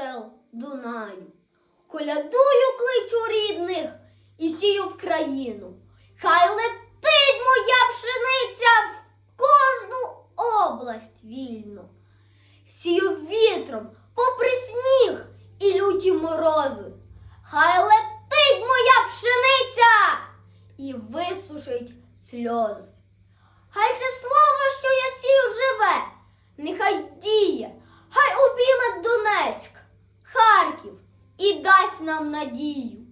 сел Дунаю. Колядую кличу рідних і сію в країну. Хай летить моя пшениця в кожну область вільно. Сію вітром попри сніг і люті морози. Хай летить моя пшениця і висушить сльози. Хай це дасть нам надію.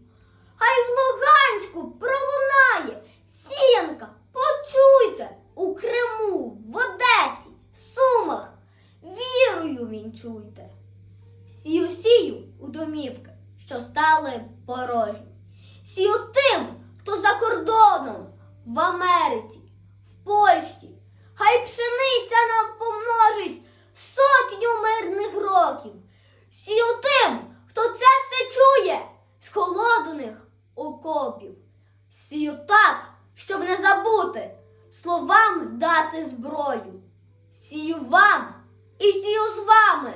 Хай в Луганську пролунає сіянка, почуйте у Криму, в Одесі, Сумах, вірою вінчуйте. Сію сію у домівки, що стали порожні. Сію тим, хто за кордоном, в Америці, в Польщі. Хай пшениця нам поможить сотню мирних років. Сію тим, хто це все чує з холодних окопів. Сію так, щоб не забути, словам дати зброю. Сію вам і сію з вами,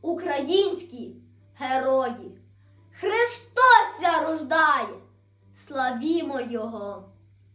українські герої. Христос рождає, славімо Його!